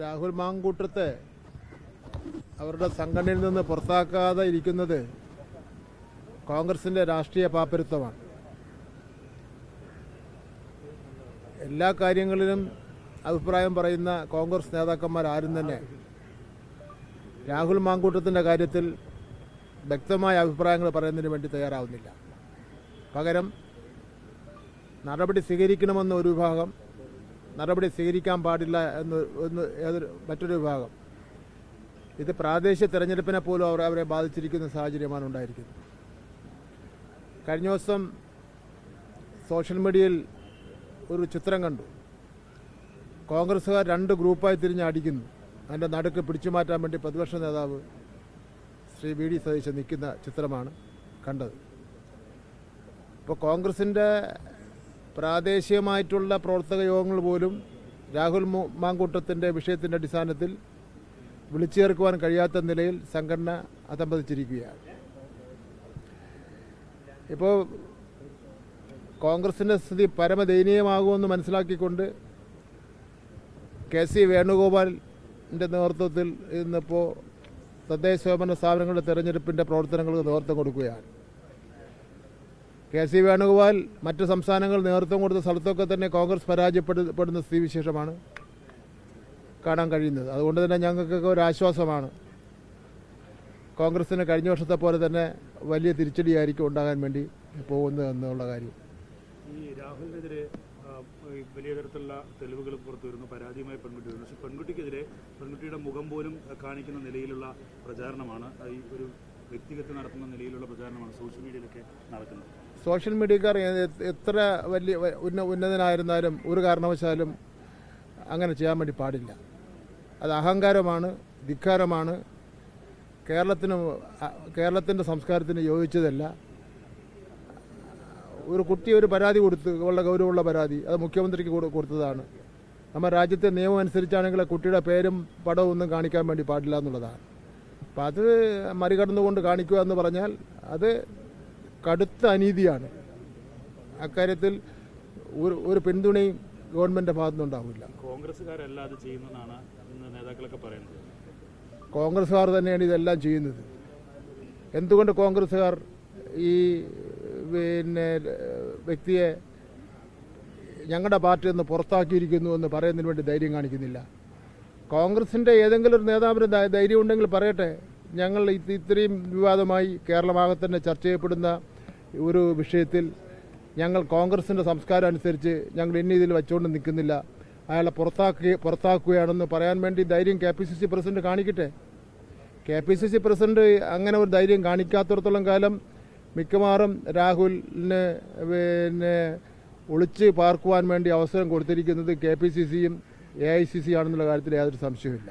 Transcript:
രാഹുൽ മാങ്കൂട്ടത്തെ അവരുടെ സംഘടനയിൽ നിന്ന് പുറത്താക്കാതെ ഇരിക്കുന്നത് കോൺഗ്രസിന്റെ രാഷ്ട്രീയ പാപ്പരുത്തമാണ് എല്ലാ കാര്യങ്ങളിലും അഭിപ്രായം പറയുന്ന കോൺഗ്രസ് നേതാക്കന്മാർ ആരും തന്നെ രാഹുൽ മാങ്കൂട്ടത്തിന്റെ കാര്യത്തിൽ വ്യക്തമായ അഭിപ്രായങ്ങൾ പറയുന്നതിന് വേണ്ടി തയ്യാറാവുന്നില്ല. പകരം നടപടി സ്വീകരിക്കണമെന്ന ഒരു വിഭാഗം നടപടി സ്വീകരിക്കാൻ പാടില്ല എന്ന് എന്ന് ഏതൊരു മറ്റൊരു വിഭാഗം. ഇത് പ്രാദേശിക തെരഞ്ഞെടുപ്പിനെ പോലും അവർ അവരെ ബാധിച്ചിരിക്കുന്ന സാഹചര്യമാണ് ഉണ്ടായിരിക്കുന്നത്. കഴിഞ്ഞ ദിവസം സോഷ്യൽ മീഡിയയിൽ ഒരു ചിത്രം കണ്ടു. കോൺഗ്രസ്സുകാർ രണ്ട് ഗ്രൂപ്പായി തിരിഞ്ഞ് അടിക്കുന്നു. അതിന്റെ നടുക്ക് പിടിച്ചു മാറ്റാൻ വേണ്ടി പ്രതിപക്ഷ നേതാവ് ശ്രീ വി ഡി സതീശൻ നിൽക്കുന്ന ചിത്രമാണ് കണ്ടത്. ഇപ്പോൾ കോൺഗ്രസിന്റെ പ്രാദേശികമായിട്ടുള്ള പ്രവർത്തക യോഗങ്ങൾ പോലും രാഹുൽ മാങ്കൂട്ടത്തിന്റെ വിഷയത്തിന്റെ അടിസ്ഥാനത്തിൽ വിളിച്ചു ചേർക്കുവാൻ കഴിയാത്ത നിലയിൽ സംഘടന അതമ്പതിച്ചിരിക്കുകയാണ് ഇപ്പോൾ കോൺഗ്രസിന്റെ സ്ഥിതി പരമദയനീയമാകുമെന്ന് മനസ്സിലാക്കിക്കൊണ്ട് കെ സി വേണുഗോപാലിന്റെ നേതൃത്വത്തിൽ ഇന്നിപ്പോൾ തദ്ദേശ സ്വയംഭരണ സ്ഥാപനങ്ങളുടെ തെരഞ്ഞെടുപ്പിന്റെ പ്രവർത്തനങ്ങൾക്ക് നേതൃത്വം കൊടുക്കുകയാണ്. കെ സി വേണുഗോപാൽ മറ്റ് സംസ്ഥാനങ്ങൾ നേതൃത്വം കൊടുത്ത സ്ഥലത്തൊക്കെ തന്നെ കോൺഗ്രസ് പരാജയപ്പെടുന്ന സ്ഥിതിവിശേഷമാണ് കാണാൻ കഴിയുന്നത്. അതുകൊണ്ട് തന്നെ ഞങ്ങൾക്കൊക്കെ ഒരു ആശ്വാസമാണ്. കോൺഗ്രസിന് കഴിഞ്ഞ വർഷത്തെ പോലെ തന്നെ വലിയ തിരിച്ചടിയായിരിക്കും ഉണ്ടാകാൻ വേണ്ടി പോകുന്നത് എന്നുള്ള കാര്യം. ഈ രാഹുലിനെതിരെ വലിയ തരത്തിലുള്ള തെളിവുകൾ പുറത്തു വരുന്നു പരാതിയുമായി പെൺകുട്ടി വരുന്നു. പെൺകുട്ടിക്കെതിരെ പെൺകുട്ടിയുടെ മുഖം പോലും കാണിക്കുന്ന നിലയിലുള്ള പ്രചാരണമാണ് ഈ ഒരു വ്യക്തിഗത നടത്തുന്ന നിലയിലുള്ള പ്രചാരണമാണ് സോഷ്യൽ മീഡിയയിലൊക്കെ നടക്കുന്നത്. സോഷ്യൽ മീഡിയക്കാർ എത്ര വലിയ ഉന്ന ഉന്നതനായിരുന്നാലും ഒരു കാരണവശാലും അങ്ങനെ ചെയ്യാൻ വേണ്ടി പാടില്ല. അത് അഹങ്കാരമാണ് ധിക്കാരമാണ്. കേരളത്തിന് കേരളത്തിന്റെ സംസ്കാരത്തിന് യോജിച്ചതല്ല. ഒരു കുട്ടി ഒരു പരാതി കൊടുത്ത് ഉള്ള ഗൗരവമുള്ള പരാതി അത് മുഖ്യമന്ത്രിക്ക് കൊടുത്തതാണ്. നമ്മൾ രാജ്യത്തെ നിയമം അനുസരിച്ചാണെങ്കിൽ കുട്ടിയുടെ പേരും പടവും ഒന്നും കാണിക്കാൻ വേണ്ടി പാടില്ല എന്നുള്ളതാണ്. അപ്പം അത് മറികടന്നുകൊണ്ട് കാണിക്കുക എന്ന് പറഞ്ഞാൽ അത് കടുത്ത അനീതിയാണ്. അക്കാര്യത്തിൽ ഒരു ഒരു പിന്തുണയും ഗവൺമെന്റ് ഭാഗത്തുനിന്നുണ്ടാവില്ല. കോൺഗ്രസ്സുകാരല്ല അത് ചെയ്യുന്നതാണ് നേതാക്കളൊക്കെ പറയുന്നത്. കോൺഗ്രസ്സുകാർ തന്നെയാണ് ഇതെല്ലാം ചെയ്യുന്നത്. എന്തുകൊണ്ട് കോൺഗ്രസ്സുകാർ ഈ പിന്നെ വ്യക്തിയെ ഞങ്ങളുടെ പാർട്ടി നിന്ന് പുറത്താക്കിയിരിക്കുന്നു എന്ന് പറയുന്നതിന് വേണ്ടി ധൈര്യം കാണിക്കുന്നില്ല. കോൺഗ്രസിന്റെ ഏതെങ്കിലും ഒരു നേതാവിന് ധൈര്യം ഉണ്ടെങ്കിൽ പറയട്ടെ. ഞങ്ങൾ ഇത്രയും വിവാദമായി കേരളമാകെ തന്നെ ചർച്ച ചെയ്യപ്പെടുന്ന ഒരു വിഷയത്തിൽ ഞങ്ങൾ കോൺഗ്രസിന്റെ സംസ്കാരം അനുസരിച്ച് ഞങ്ങൾ ഇന്ന ഇതിൽ വെച്ചുകൊണ്ട് നിൽക്കുന്നില്ല. അയാളെ പുറത്താക്കി പുറത്താക്കുകയാണെന്ന് പറയാൻ വേണ്ടി ധൈര്യം K P C C president കാണിക്കട്ടെ? K P C C president അങ്ങനെ ഒരു ധൈര്യം കാണിക്കാത്തിടത്തോളം കാലം മിക്കവാറും രാഹുലിന് പിന്നെ ഒളിച്ച് പാർക്കുവാൻ വേണ്ടി അവസരം കൊടുത്തിരിക്കുന്നത് കെ പി സി സിയും എ ഐ സി സി ആണെന്നുള്ള കാര്യത്തിൽ യാതൊരു സംശയവുമില്ല.